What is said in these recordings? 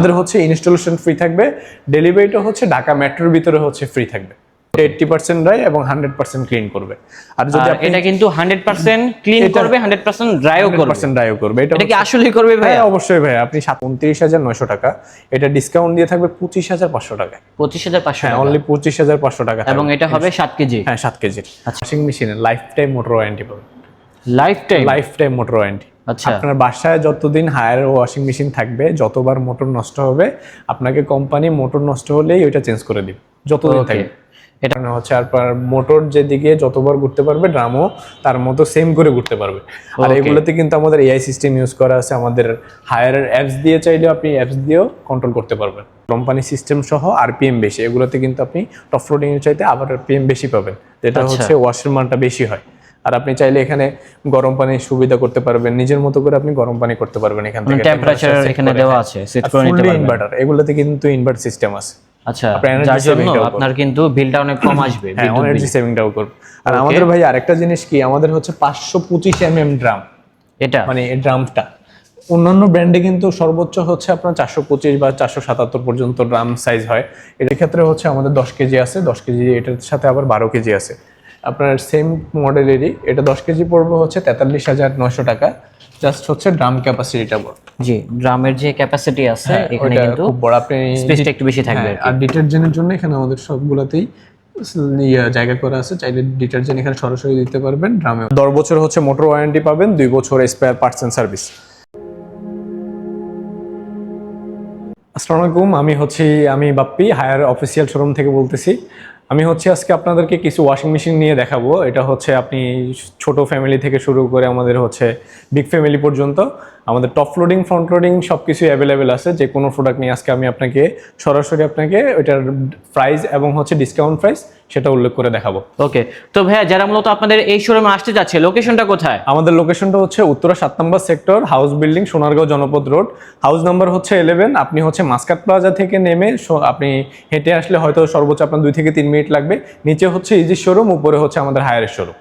আমাদের হচ্ছে installation free থাকবে ডেলিভারিটা হচ্ছে ঢাকা মেট্রোর ভিতরে হচ্ছে ফ্রি থাকবে। এইটটি পার্সেন্ট ড্রাই এবং হান্ড্রেড পার্সেন্ট ক্লিন করবে। আর যদি এটা কিন্তু হান্ড্রেড পার্সেন্ট ক্লিন করবে হান্ড্রেড পার্সেন্ট ড্রাইও করবে। পার্সেন্ট ড্রাইও করবে। এটা কি আসলেই করবে ভাই হ্যাঁ অবশ্যই ভাই আপনি উনত্রিশ হাজার নয়শো টাকা। এটা ডিসকাউন্ট দিয়ে থাকবে পঁচিশ হাজার পাঁচশো টাকা। পঁচিশ হাজার পাঁচশো হ্যাঁ অনলি পঁচিশ হাজার পাঁচশো টাকা এবং এটা হবে সাত কেজি। হ্যাঁ সাত কেজির ওয়াশিং মেশিনের লাইফ টাইম মোটর ওয়ারেন্টি পাবে life time life time motor warranty আপনার বাসায় যতদিন হায়ার ওয়াশিং মেশিন থাকবে যতবার মোটর নষ্ট হবে আপনাকে কোম্পানি মোটর নষ্ট হলেই ওইটা চেঞ্জ করে দিবে যতদিন. থাকবে। এটা মানে হচ্ছে আপনার মোটর যেদিকে যতবার ঘুরতে পারবে ড্রামও তার মতো সেম করে ঘুরতে পারবে। আর এগুলোতে কিন্তু আমাদের এআই সিস্টেম ইউজ করা আছে আমাদের হায়ার অ্যাপস দিয়ে চাইলেও আপনি অ্যাপস দিয়েও কন্ট্রোল করতে পারবেন। কোম্পানি সিস্টেম সহ আরপিএম বেশি এগুলোতে কিন্তু আপনি টপ ফ্লোডিং এর চাইতে আবার আরপিএম বেশি পাবেন। যেটা আচ্ছা। হচ্ছে ওয়াশের মানটা বেশি হয়। আর আপনি চাইলে এখানে গরম পানির সুবিধা করতে পারবেন। নিজের মতো করে আপনি গরম পানি করতে পারবেন এখান থেকে। টেম্পারেচার এখানে দেওয়া আছে সেট করে নিতে পারবেন। ইনভার্টার এগুলোতে কিন্তু ইনভার্টার সিস্টেম আছে। আচ্ছা যার জন্য। আপনার কিন্তু বিলটা অনেক কম আসবে হ্যাঁ বিদ্যুৎ এনার্জি। সেভিংটাও করবে আর আমাদের ভাই আরেকটা জিনিস কি? আমাদের হচ্ছে পাঁচশো পঁচিশ এম এম ড্রাম এটা? মানে এই ড্রামটা অন্যান্য ব্র্যান্ডে কিন্তু সর্বোচ্চ হচ্ছে আপনার চারশো পঁচিশ বা চারশো সাতাত্তর পর্যন্ত ড্রাম সাইজ হয়। এর ক্ষেত্রে হচ্ছে আমাদের দশ কেজি আছে। দশ কেজি এটার সাথে আবার বারো কেজি আছে। আপনার সেম মডেলেরই এটা দশ কেজি পড়বে হচ্ছে তেতাল্লিশ হাজার নয়শো টাকা জাস্ট হচ্ছে ড্রাম ক্যাপাসিটিটা বড়। জি ড্রামের যে ক্যাপাসিটি আছে এখানে কিন্তু খুব বড় আপনি স্পেসটা একটু বেশি থাকবে হ্যাঁ, আর ডিটারজেন্টের জন্য এখানে আমাদের সবগুলোতেই ইয়ে জায়গা করা আছে চাইলে ডিটারজেন্ট এখানে সরাসরি দিতে পারবেন ড্রামে দশ বছর হচ্ছে মোটর ওয়ারেন্টি পাবেন দুই বছর স্পেয়ার পার্টস এন্ড সার্ভিস আসসালামু আলাইকুম আমি হচ্ছি আমি বাপ্পি হায়ার অফিসিয়াল শোরুম থেকে বলতেছি। আমি হচ্ছে আজকে আপনাদেরকে কিছু ওয়াশিং মেশিন নিয়ে দেখাবো। এটা হচ্ছে আপনি ছোট ফ্যামিলি থেকে শুরু করে আমাদের হচ্ছে বিগ ফ্যামিলি পর্যন্ত। আমাদের টপ লোডিং ফ্রন্ট লোডিং সব কিছুই অ্যাভেলেবেল আছে। যে কোনো প্রোডাক্ট নিয়ে আজকে আমি আপনাকে সরাসরি আপনাকে ওইটার প্রাইস এবং হচ্ছে ডিসকাউন্ট প্রাইস সেটা উল্লেখ করে দেখাবো। ওকে তো ভাইয়া যারা মূলত আপনাদের এই শোরুমে আসতে যাচ্ছে লোকেশনটা কোথায়? আমাদের লোকেশনটা হচ্ছে উত্তরা সাত নম্বর sector house building Sonargaon Janapad road house number হচ্ছে ইলেভেন আপনি হচ্ছে মাস্কাট প্লাজা থেকে নেমে আপনি হেঁটে আসলে হয়তো সর্বোচ্চ আপনার দুই থেকে তিন মিনিট লাগবে। নিচে হচ্ছে ইজি শোরুম উপরে হচ্ছে আমাদের হায়ারের শোরুম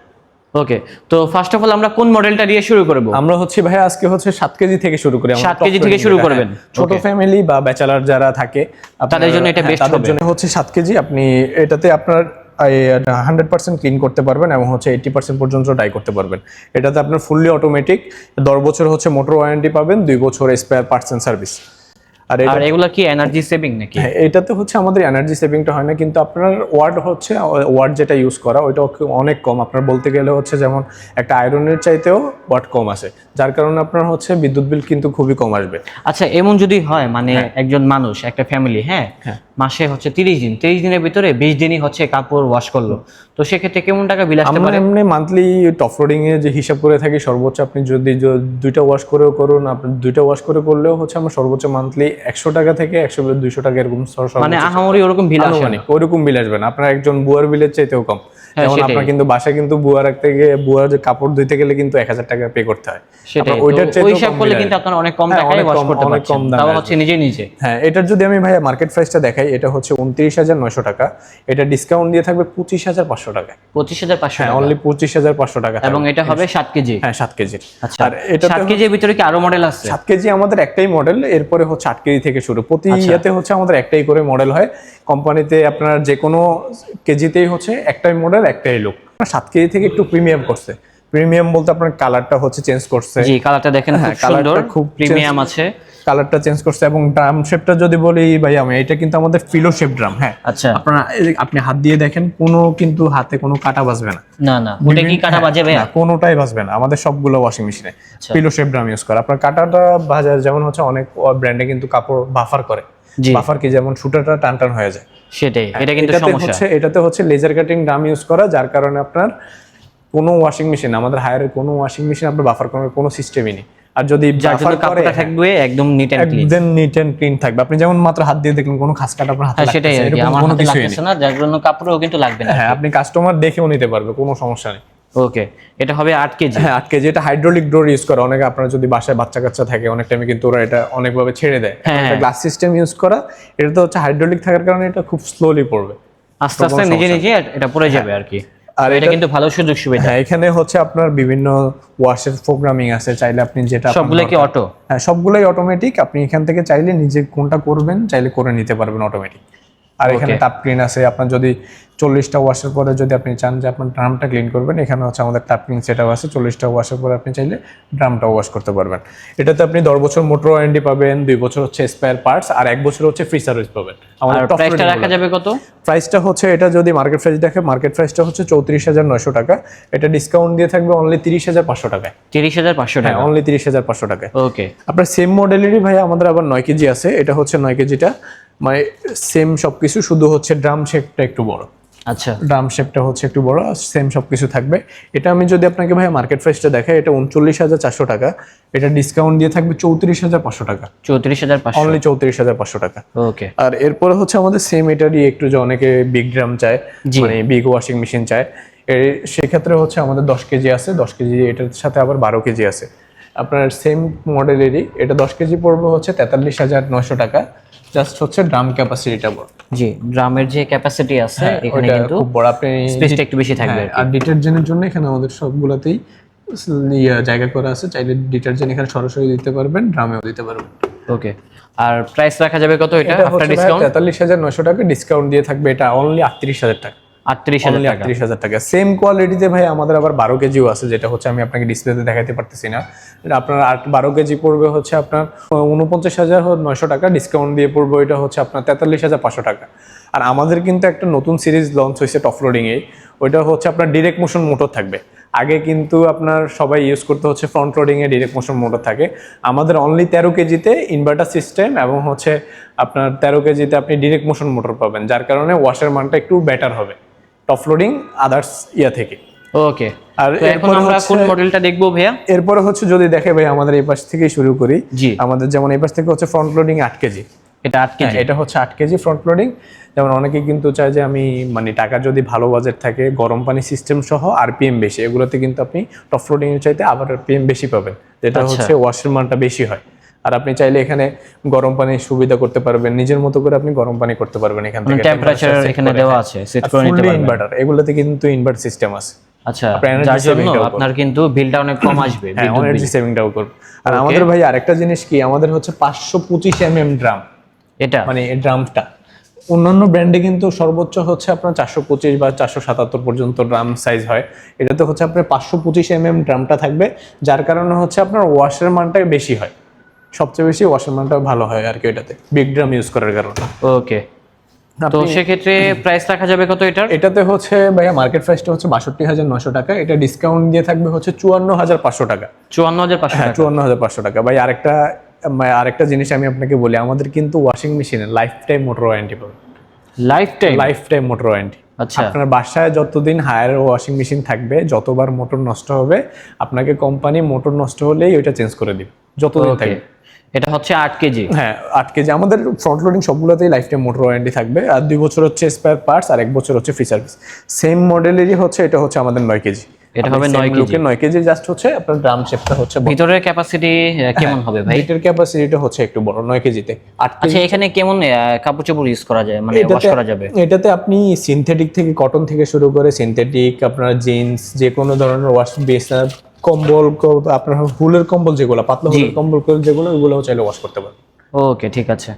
ওকে তো ফার্স্ট অফ অল আমরা কোন মডেলটা দিয়ে শুরু করব? আমরা হচ্ছে ভাই আজকে হচ্ছে সাত কেজি থেকে শুরু করি 7 কেজি থেকে শুরু করবেন। হ্যাঁ। ছোট ফ্যামিলি বা ব্যাচেলার যারা থাকে তাদের জন্য এটা হ্যাঁ, best তাদের জন্য হচ্ছে সাত কেজি। আপনি এটাতে আপনার হান্ড্রেড পার্সেন্ট ক্লিন করতে পারবেন এবং হচ্ছে এইটি পার্সেন্ট পর্যন্ত ডাই করতে পারবেন। এটাতে আপনার ফুললি অটোমেটিক দশ বছর হচ্ছে মোটর ওয়ারেন্টি পাবেন দুই বছর স্পেয়ার পার্টস সার্ভিস আর আর এগুলা কি এনার্জি সেভিং নাকি? হ্যাঁ, এটাতে হচ্ছে আমাদের এনার্জি সেভিংটা হয় না কিন্তু আপনার ওয়ার্ড হচ্ছে ওয়ার্ড যেটা ইউজ করা ওইটা অনেক কম। আপনার বলতে গেলে হচ্ছে যেমন একটা আয়রনের চাইতেও ওয়াট কম আসে যার কারণে আপনার হচ্ছে বিদ্যুৎ বিল কিন্তু খুবই কম আসবে। আচ্ছা এমন যদি হয় মানে একজন মানুষ একটা ফ্যামিলি হ্যাঁ। মাসে হচ্ছে তিরিশ দিন তিরিশ দিনের ভিতরে বিশ দিনই হচ্ছে কাপড় ওয়াশ করল। তো সেক্ষেত্রে কেমন টাকা বিল আসতে আমরা পারে? এমনি মান্থলি টপ লোডিং এ যে হিসাব করে থাকি সর্বোচ্চ আপনি যদি দুইটা ওয়াশ করেও করুন আপনি দুইটা ওয়াশ করে করলেও হচ্ছে আমার সর্বোচ্চ মান্থলি একশো টাকা থেকে একশো দুইশো টাকা এরকম মানে আহামরি ওরকম বিল আসে না। ওইরকম বিল আসবে না। আপনার একজন বুয়ার বিলের চাইতেও কম। যেমন আপনার কিন্তু বাসা কিন্তু বুয়া রাখতে গিয়ে বুয়ার যে কাপড় ধুইতে গেলে কিন্তু এক হাজার টাকা পে করতে হয়। সেটাই। ওইটার ওই হিসাব করলে কিন্তু আপনার অনেক কম হ্যাঁ, টাকায় অনেক ওয়াশ কম- করতে পারছেন। তাও হচ্ছে নিজে নিজে। হ্যাঁ এটার যদি আমি ভাইয়া মার্কেট প্রাইসটা দেখাই এটা হচ্ছে উনত্রিশ হাজার নয়শো টাকা। এটা ডিসকাউন্ট দিয়ে থাকবে পঁচিশ হাজার পাঁচশো টাকা। পঁচিশ হাজার পাঁচশো হ্যাঁ অনলি পঁচিশ হাজার পাঁচশো টাকা। এবং এটা হবে সাত কেজি। হ্যাঁ সাত কেজির। আচ্ছা আর এটা কেজির ভিতরে কি আরও মডেল আছে? সাত কেজি আমাদের একটাই মডেল এরপরে হচ্ছে আট কেজি থেকে শুরু। প্রতি আচ্ছা। ইয়েতে হচ্ছে আমাদের একটাই করে মডেল হয়। কোম্পানিতে আপনার যে কোনো কেজিতেই হচ্ছে একটাই মডেল একটাই লুক সাত কেজি থেকে একটু প্রিমিয়াম করছে। প্রিমিয়াম বলতে আপনার কালারটা হচ্ছে চেঞ্জ করছে। জি কালারটা দেখেন হ্যাঁ, কালারটা খুব প্রিমিয়াম আছে। কালারটা চেঞ্জ করছে এবং ড্রাম শেপটা যদি বলি ভাই আমি এটা কিন্তু আমাদের ফিলো শেপ ড্রাম হ্যাঁ। আচ্ছা। আপনারা আপনি হাত দিয়ে দেখেন কোনো কিন্তু হাতে কোনো কাটা বাজবে না। না না ওটা কি কাটা বাজে ভাইয়া? না, কোনোটাই বাজবে না। আমাদের সবগুলো ওয়াশিং মেশিনে। পিলো শেপ ড্রাম ইউজ করা। আপনার কাটাটা বাজার যেমন হচ্ছে অনেক ব্র্যান্ডে কিন্তু কাপড় বাফার করে। বাফার কি যেমন সুতাটা টান টান হয়ে যায়। সেটাই এটা কিন্তু সমস্যা। এটাতে হচ্ছে লেজার কাটিং ইউজ করা যার কারণে আপনার কোনো ওয়াশিং মেশিন আমাদের হায়ারের কোনো ওয়াশিং মেশিন আপনার বাফার করার কোনো সিস্টেমই নেই। আর যদি বাফার করে থাকবে একদম নিট এন্ড ক্লিন একদম নিট এন্ড ক্লিন থাকবে। আপনি যেমন মাত্র হাত দিয়ে দেখলেন কোনো খাস কাটা আপনার হাতে হ্যাঁ সেটাই আমার হাতে কিছুই না যার জন্য কাপড়ও কিন্তু লাগবে না। হ্যাঁ আপনি কাস্টমার দেখেও নিতে পারবে কোনো সমস্যা নেই। ওকে এটা হবে আট কেজি? হ্যাঁ আটকে যেটা হাইড্রোলিক ডোর ইউজ করে। অনেকে আপনার যদি বাসায় বাচ্চা কাচ্চা থাকে অনেক টাইমে কিন্তু ওরা এটা অনেকভাবে ছেড়ে দেয়। হ্যাঁ। গ্লাস সিস্টেম ইউজ করা এটা তো হচ্ছে হাইড্রোলিক থাকার কারণে এটা খুব স্লোলি পড়বে। আস্তে আস্তে নিজে নিজে এটা পড়ে যাবে আর কি আর এটা এটা কিন্তু ভালো সুযোগ সুবিধা। হ্যাঁ এখানে হচ্ছে আপনার বিভিন্ন ওয়াশের প্রোগ্রামিং আছে। চাইলে আপনি যেটা সবগুলো কি অটো হ্যাঁ সবগুলোই অটোমেটিক আপনি এখান থেকে চাইলে নিজে কোনটা করবেন চাইলে করে নিতে পারবেন অটোমেটিক আর এখানে টাপ ক্লিন আছে। আপনার যদি চল্লিশটা ওয়াশের পরে যদি আপনি চান যে আপনার ড্রামটা ক্লিন করবেন এখানে হচ্ছে আমাদের টাপ ক্লিন সেটআপ আছে। চল্লিশটা ওয়াশের পরে আপনি চাইলে ড্রামটা ওয়াশ করতে পারবেন। এটাতে আপনি দশ বছর মোটর ওয়ারেন্টি পাবেন দুই বছর হচ্ছে স্পেয়ার পার্টস আর এক বছর হচ্ছে ফ্রি সার্ভিস পাবেন। top প্রাইসটা রাখা যাবে কত? প্রাইসটা হচ্ছে এটা যদি মার্কেট প্রাইস দেখে মার্কেট প্রাইসটা হচ্ছে চৌত্রিশ হাজার নয়শো টাকা। এটা ডিসকাউন্ট দিয়ে থাকবে অনলি তিরিশ হাজার পাঁচশো টাকায়। তিরিশ হাজার পাঁচশো হ্যাঁ টাকা। অনলি তিরিশ হাজার পাঁচশো টাকায়। ওকে আপনার সেম মডেলেরই ভাই আমাদের আবার নয় কেজি আছে। এটা হচ্ছে নয় কেজিটা। মানে সেম সবকিছু শুধু হচ্ছে ড্রাম শেপটা একটু বড়। আচ্ছা। ড্রাম শেপটা হচ্ছে একটু বড় সেম সবকিছু থাকবে। এটা আমি যদি আপনাকে ভাই মার্কেট প্রাইসটা দেখাই এটা উনচল্লিশ হাজার চারশো টাকা। এটা ডিসকাউন্ট দিয়ে থাকবে চৌত্রিশ হাজার পাঁচশো টাকা। চৌত্রিশ হাজার অনলি চৌত্রিশ হাজার পাঁচশো টাকা। ওকে আর এরপরে হচ্ছে আমাদের সেম এটারই একটু যে অনেকে বিগ ড্রাম চায় মানে বিগ ওয়াশিং মেশিন চায়। এর সেক্ষেত্রে হচ্ছে আমাদের দশ কেজি আছে দশ কেজি এটার সাথে আবার বারো কেজি আছে। আপনার সেম মডেলেরই এটা দশ কেজি পড়বে হচ্ছে তেতাল্লিশ হাজার নয়শো টাকা। জাস্ট হচ্ছে ড্রাম ক্যাপাসিটিটা বড়। জি ড্রামের যে ক্যাপাসিটি আছে এখানে কিন্তু খুব বড়। আপনি স্পেসটা একটু বেশি থাকবে হ্যাঁ, আর ডিটারজেন্টের জন্য এখানে আমাদের সবগুলাতেই জায়গা করা আছে। চাইলে ডিটারজেন্ট এখানে সরাসরি দিতে পারবেন ড্রামেও দিতে পারবেন। ওকে আর প্রাইস রাখা যাবে কত এটা? আফটার ডিসকাউন্ট তেতাল্লিশ হাজার নয়শো টাকা ডিসকাউন্ট দিয়ে থাকবে। এটা অনলি আটত্রিশ হাজার টাকা। আটত্রিশ হাজার টাকা। আটত্রিশ হাজার টাকা। সেম কোয়ালিটিতে ভাই আমাদের আবার বারো কেজিও আছে যেটা হচ্ছে আমি আপনাকে ডিসপ্লেতে দেখাতে পারতেছি না। আপনার আট বারো কেজি পড়বে হচ্ছে আপনার উনপঞ্চাশ হাজার নয়শো টাকা ডিসকাউন্ট দিয়ে পড়বে এটা হচ্ছে আপনার তেতাল্লিশ হাজার পাঁচশো টাকা। আর আমাদের কিন্তু একটা নতুন সিরিজ লঞ্চ হয়েছে টপ লোডিংয়ে ওইটা হচ্ছে আপনার ডিরেক্ট মোশন মোটর থাকবে। আগে কিন্তু আপনার সবাই ইউজ করতে হচ্ছে ফ্রন্ট লোডিংয়ে ডিরেক্ট মোশন মোটর থাকে। আমাদের অনলি তেরো কেজিতে ইনভার্টার সিস্টেম এবং হচ্ছে আপনার তেরো কেজিতে আপনি ডিরেক্ট মোশন মোটর পাবেন যার কারণে ওয়াশের মানটা একটু বেটার হবে। টপ লোডিং আদার্স ইয়া থেকে। ওকে আর এখন আমরা কোন মডেলটা দেখব ভাইয়া? এরপরে হচ্ছে যদি দেখে ভাই আমাদের এই পাশ থেকেই শুরু করি জি। আমাদের যেমন এই পাশ থেকে হচ্ছে ফ্রন্ট লোডিং আট কেজি। এটা আট কেজি। এটা হচ্ছে আট কেজি ফ্রন্ট লোডিং যেমন অনেকে কিন্তু চায় যে আমি মানে টাকা যদি ভালো বাজেট থাকে গরম পানি সিস্টেম সহ আর আরপিএম বেশি এগুলোতে কিন্তু আপনি টপ লোডিং এর চাইতে আবার আরপিএম বেশি পাবেন। যেটা আচ্ছা। হচ্ছে ওয়াশের মানটা বেশি হয়। আর আপনি চাইলে এখানে গরম পানির সুবিধা করতে পারবেন। নিজের মতো করে আপনি গরম পানি করতে পারবেন এখান থেকে। টেম্পারেচার এখানে দেওয়া। আছে সেট করে নিতে পারবেন। ইনভার্টার এগুলোতে কিন্তু ইনভার্টার সিস্টেম আছে। আচ্ছা আপনার যার জন্য। আপনার কিন্তু বিলটা অনেক কম আসবে এনার্জি। সেভিংটাও করবে আর আমাদের ভাই আরেকটা জিনিস কি? আমাদের হচ্ছে পাঁচশো পঁচিশ এম এম ড্রাম এটা? মানে এই ড্রামটা অন্যান্য ব্র্যান্ডে কিন্তু সর্বোচ্চ হচ্ছে আপনার চারশো পঁচিশ বা চারশো সাতাত্তর পর্যন্ত ড্রাম সাইজ হয়। এটাতে হচ্ছে আপনার পাঁচশো পঁচিশ এম এম ড্রামটা থাকবে যার কারণে হচ্ছে আপনার ওয়াশের মানটা বেশি হয়। সবচেয়ে বেশি ওয়াশের মানটা ভালো হয় আর কি এটাতে বিগ ড্রাম ইউজ করার কারণে। ওকে তো সেক্ষেত্রে প্রাইস রাখা যাবে কত এটার? এটাতে হচ্ছে ভাইয়া মার্কেট প্রাইসটা হচ্ছে বাষট্টি হাজার নশো টাকা। এটা ডিসকাউন্ট দিয়ে থাকবে হচ্ছে চুয়ান্ন হাজার পাঁচশো টাকা। চুয়ান্ন হাজার পাঁচশো হ্যাঁ টাকা। চুয়ান্ন হাজার পাঁচশো টাকা। ভাই আরেকটা মানে আরেকটা জিনিস আমি আপনাকে বলি। আমাদের কিন্তু ওয়াশিং মেশিনে লাইফ টাইম মোটর ওয়ারেন্টি পাবেন। Life time life time motor warranty আচ্ছা। আপনার বাসায় যতদিন হায়ার ওয়াশিং মেশিন থাকবে যতবার মোটর নষ্ট হবে আপনাকে কোম্পানি মোটর নষ্ট হলেই ওইটা চেঞ্জ করে দিবে। যতদিন থাকবে। এটা হচ্ছে আট কেজি। হ্যাঁ আট কেজি। আমাদের ফ্রন্ট লোডিং সবগুলোতেই লাইফ টাইম মোটর ওয়ারেন্টি থাকবে। আর দুই বছর হচ্ছে স্পেয়ার পার্টস আর এক বছর হচ্ছে ফ্রি সার্ভিস সেম মডেলেরই হচ্ছে এটা হচ্ছে আমাদের নয় কেজি। এটা হবে 9 কেজি। নয় কেজি জাস্ট হচ্ছে আপনার ড্রাম শেপটা হচ্ছে ভিতরের ক্যাপাসিটি কেমন হবে ভাই? হিটের ক্যাপাসিটিটা হচ্ছে একটু বড় নয় কেজিতে। আট কেজি। আচ্ছা এখানে কেমন কাপড় চোপড় ইউজ করা যায়? মানে ওয়াশ করা যাবে? এটাতে আপনি সিনথেটিক থেকে কটন থেকে শুরু করে সিনথেটিক আপনার জিন্স যে কোনো ধরনের ওয়াশ বেস কম্বল আপনার হুলের কম্বল যেগুলো পাতলা হুলের কম্বল যেগুলো ওগুলো চাইলে ওয়াশ করতে পারেন। ওকে ঠিক আছে।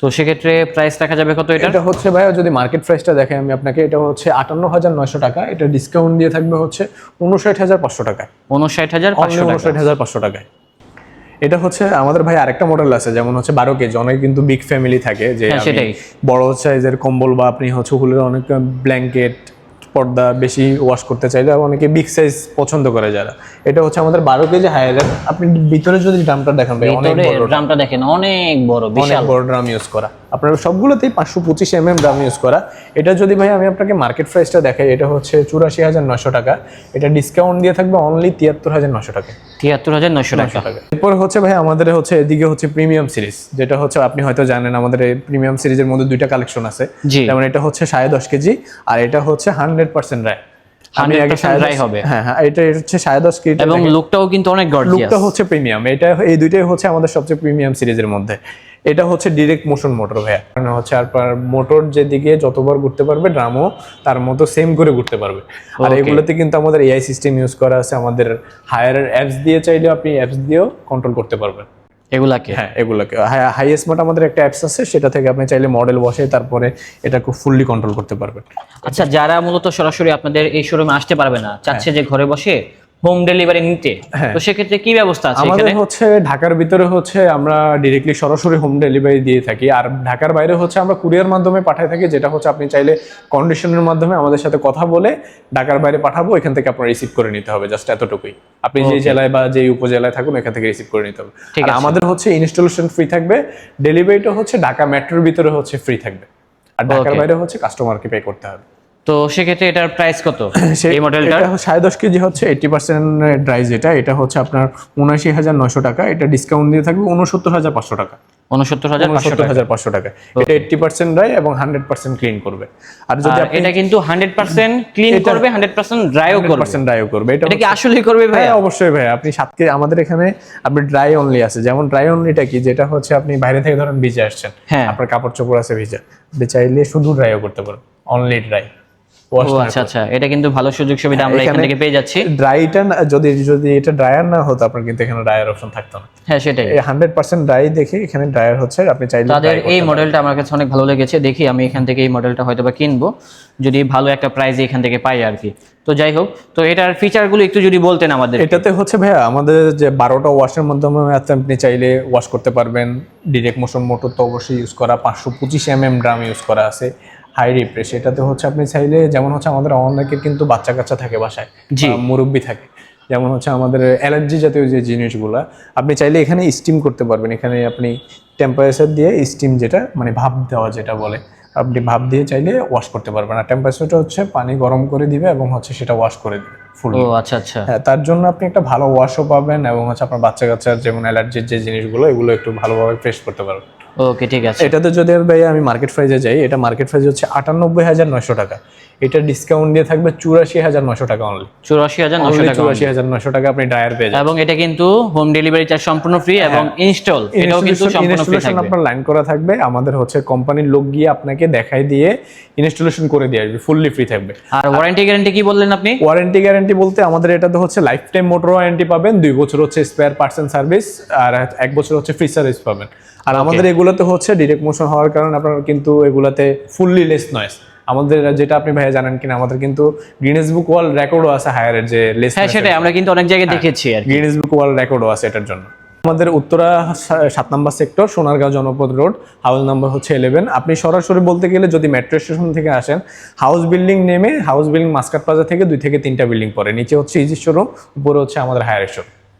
তো সেক্ষেত্রে প্রাইস রাখা যাবে কত এটা এটা হচ্ছে ভাইয়া যদি মার্কেট প্রাইসটা দেখেন আমি আপনাকে এটা হচ্ছে আটান্ন হাজার নয়শো টাকা। এটা ডিসকাউন্ট দিয়ে থাকবে হচ্ছে উনষাট হাজার পাঁচশো টাকায়। উনষাট হাজার উনষাট হাজার পাঁচশো টাকায়। এটা হচ্ছে আমাদের ভাই আরেকটা মডেল আছে যেমন হচ্ছে বারো কেজি। অনেক কিন্তু বিগ ফ্যামিলি থাকে যে হ্যাঁ। বড় সাইজের কম্বল বা আপনি হচ্ছে হুলের অনেক ব্ল্যাঙ্কেট পর্দা বেশি ওয়াশ করতে চাইলে অনেকে বিগ সাইজ পছন্দ করে যারা। এটা হচ্ছে আমাদের বারো কেজি হায়ার আপনি ভিতরে যদি ড্রামটা দেখেন ভাই অনেক বড় ড্রামটা দেখেন অনেক বড় বিশাল। বড় ড্রাম ইউজ করা। আপনার সবগুলোতেই পাঁচশো পঁচিশ এম এম ড্রাম ইউজ করা। এটা যদি ভাই আমি আপনাকে মার্কেট প্রাইসটা দেখাই এটা হচ্ছে চুরাশি হাজার নশো টাকা। এটা ডিসকাউন্ট দিয়ে থাকবে অনলি তিয়াত্তর হাজার নশো টাকা। তিয়াত্তর হাজার নয়শো টাকা। এরপর হচ্ছে ভাই আমাদের হচ্ছে এদিকে হচ্ছে প্রিমিয়াম সিরিজ যেটা হচ্ছে আপনি হয়তো জানেন আমাদের এই প্রিমিয়াম সিরিজের মধ্যে দুইটা কালেকশন আছে। যেমন এটা হচ্ছে সাড়ে দশ কেজি আর এটা হচ্ছে হান্ড্রেড পার্সেন্ট রায় আমি আগে 100% হবে। হ্যাঁ হ্যাঁ। এটা হচ্ছে সাড়ে দশ কেজি এবং লুকটাও কিন্তু অনেক গর্জিয়াস লুকটা হচ্ছে প্রিমিয়াম এটা এই দুইটাই হচ্ছে আমাদের সবচেয়ে প্রিমিয়াম সিরিজের মধ্যে। এটা হচ্ছে ডিরেক্ট মোশন মোটর ভাইয়া। মানে হচ্ছে আপনার মোটর যেদিকে যতবার ঘুরতে পারবে ড্রামও তার মতো সেম করে ঘুরতে পারবে। আর এগুলোতে কিন্তু আমাদের এআই সিস্টেম ইউজ করা আছে আমাদের হায়ার অ্যাপস দিয়ে চাইলে আপনি অ্যাপস দিয়েও কন্ট্রোল করতে পারবেন। এগুলাকে? হ্যাঁ এগুলোকে। হাই স্মার্ট আমাদের একটা অ্যাপস আছে সেটা থেকে আপনি চাইলে মডেল বসে তারপরে এটা খুব ফুললি কন্ট্রোল করতে পারবেন। আচ্ছা যারা মূলত সরাসরি আপনাদের এই শোরুমে আসতে পারবে না চাচ্ছে যে ঘরে বসে হোম ডেলিভারি নিতে হ্যাঁ। তো সেক্ষেত্রে কি ব্যবস্থা আছে আমাদের হচ্ছে ঢাকার ভিতরে হচ্ছে আমরা ডিরেক্টলি সরাসরি হোম ডেলিভারি দিয়ে থাকি আর ঢাকার বাইরে হচ্ছে আমরা কুরিয়ার মাধ্যমে পাঠাই থাকি যেটা হচ্ছে আপনি চাইলে কন্ডিশনের মাধ্যমে আমাদের সাথে কথা বলে ঢাকার বাইরে পাঠাবো এখান থেকে আপনার রিসিভ করে নিতে হবে জাস্ট এতটুকুই। আপনি যে জেলায় বা যে উপজেলায় থাকুন এখান থেকে রিসিভ করে নিতে হবে। ঠিক আর। আমাদের হচ্ছে ইনস্টলেশন ফ্রি থাকবে ডেলিভারিটা হচ্ছে ঢাকা মেট্রোর ভিতরে হচ্ছে ফ্রি থাকবে। আর ঢাকার বাইরে হচ্ছে কাস্টমারকে পে করতে হবে। তো সেক্ষেত্রে এটার প্রাইস কত? এই মডেলটার এটা সাড়ে দশ কেজি হচ্ছে এইটি পার্সেন্ট ড্রাই যেটা এটা হচ্ছে আপনার উনআশি হাজার নয়শো টাকা। এটা ডিসকাউন্ট দিয়ে থাকবে উনসত্তর হাজার পাঁচশো টাকা। উনসত্তর হাজার উনসত্তর হাজার পাঁচশো টাকা। এটা এইটটি পার্সেন্ট ড্রাই এবং হান্ড্রেড পার্সেন্ট ক্লিন করবে। আর যদি এটা কিন্তু হান্ড্রেড পার্সেন্ট ক্লিন করবে হান্ড্রেড পার্সেন্ট ড্রাইও করবে। পার্সেন্ট ড্রাইও করবে। এটা কি আসলেই করবে ভাই হ্যাঁ অবশ্যই ভাই আপনি সাত কেজি আমাদের এখানে আপনি ড্রাই অনলি আছে। যেমন ড্রাই অনলিটা কি? যেটা হচ্ছে আপনি বাইরে থেকে ধরেন ভিজে আসছেন। হ্যাঁ। আপনার কাপড় চোপড় আছে ভিজা। আপনি চাইলে শুধু ড্রাইও করতে পারবেন অনলি ড্রাই আচ্ছা আচ্ছা। এটা কিন্তু ভালো সুযোগ সুবিধা আমরা এখান থেকে পেয়ে যাচ্ছি। ড্রাইটা যদি যদি এটা ড্রায়ার না হতো আপনার কিন্তু এখানে ড্রায়ার অপশন থাকতো না। হ্যাঁ সেটাই। এই হান্ড্রেড পার্সেন্ট ড্রাই দেখে এখানে ড্রায়ার হচ্ছে আপনি চাইলে তাদের এই। মডেলটা আমার কাছে অনেক ভালো লেগেছে। দেখি আমি এখান থেকে এই মডেলটা হয়তো বা কিনবো। যদি ভালো একটা প্রাইজে এখান থেকে পাই আর কি। তো যাই হোক তো এটার ফিচারগুলো একটু যদি বলতেন আমাদের এটাতে হচ্ছে ভাইয়া আমাদের যে বারোটা ওয়াশের মাধ্যমে আপনি চাইলে ওয়াশ করতে পারবেন। ডিরেক্ট মোশন মোটর তো অবশ্যই ইউজ করা। পাঁচশো পঁচিশ এম এম ড্রাম ইউজ করা আছে। হাই রিপ্রেস এটাতে হচ্ছে আপনি চাইলে যেমন হচ্ছে আমাদের অনেকের কিন্তু বাচ্চা কাচ্চা থাকে বাসায় জি। মুরব্বি থাকে। যেমন হচ্ছে আমাদের অ্যালার্জি জাতীয় যে জিনিসগুলো আপনি চাইলে এখানে স্টিম করতে পারবেন। এখানে আপনি টেম্পারেচার দিয়ে স্টিম যেটা মানে ভাপ দেওয়া যেটা বলে আপনি ভাপ দিয়ে চাইলে ওয়াশ করতে পারবেন। আর টেম্পারেচারটা হচ্ছে পানি গরম করে দিবে এবং হচ্ছে সেটা ওয়াশ করে দিবে ফুল ও আচ্ছা আচ্ছা। হ্যাঁ তার জন্য আপনি একটা ভালো ওয়াশও পাবেন এবং হচ্ছে আপনার বাচ্চা কাচ্চার যেমন অ্যালার্জির যে জিনিসগুলো এগুলো একটু ভালোভাবে ফ্রেশ করতে পারবেন। ওকে ঠিক আছে। এটাতে যদি আমি ভাই আমি মার্কেট প্রাইসে যাই এটা মার্কেট প্রাইস হচ্ছে আটানব্বই হাজার নয়শো টাকা। এটা ডিসকাউন্ট দিয়ে থাকবে চুরাশি হাজার নয়শো টাকা অনলি চুরাশি হাজার নশো টাকা চুরাশি হাজার নয়শো টাকা আপনি ড্রায়ার পেয়ে যাবেন এবং এটা কিন্তু হোম ডেলিভারি চার্জ সম্পূর্ণ ফ্রি এবং ইনস্টল এটাও কিন্তু সম্পূর্ণ ফ্রি থাকবে। আপনার লাইন করা থাকবে আমাদের হচ্ছে কোম্পানির লোক গিয়ে আপনাকে দেখাই দিয়ে ইনস্টলেশন করে দিয়ে আসবে ফুললি ফ্রি থাকবে। আর ওয়ারেন্টি গ্যারান্টি কি বললেন আপনি? ওয়ারেন্টি গ্যারান্টি বলতে আমাদের এটা তো হচ্ছে লাইফ টাইম মোটর ওয়ারেন্টি পাবেন দুই বছর হচ্ছে স্পেয়ার পার্টস এন্ড সার্ভিস আর এক বছর হচ্ছে ফ্রি সার্ভিস পাবেন। আর আমাদের এগুলোতে হচ্ছে ডিরেক্ট মোশন হওয়ার কারণে আপনার কিন্তু এগুলাতে ফুললি লেস নয়েস আমাদের যেটা আপনি ভাইয়া জানেন কিনা আমাদের কিন্তু গ্রিনেস বুক ওয়ার্ল্ড রেকর্ডও আছে হায়ারের যে লেস হ্যাঁ সেটাই আমরা কিন্তু অনেক জায়গায় দেখেছি আর। গ্রিনেস বুক ওয়ার্ল্ড রেকর্ডও আছে এটার জন্য। আমাদের উত্তরা সাত নম্বর sector Sonargaon Janapad road house number হচ্ছে ইলেভেন আপনি সরাসরি বলতে গেলে যদি মেট্রো স্টেশন থেকে আসেন হাউস বিল্ডিং নেমে হাউস বিল্ডিং মাস্কাট প্লাজা থেকে দুই থেকে তিনটা বিল্ডিং পরে নিচে হচ্ছে ইজি শোরুম উপরে হচ্ছে আমাদের হায়ার শোরুম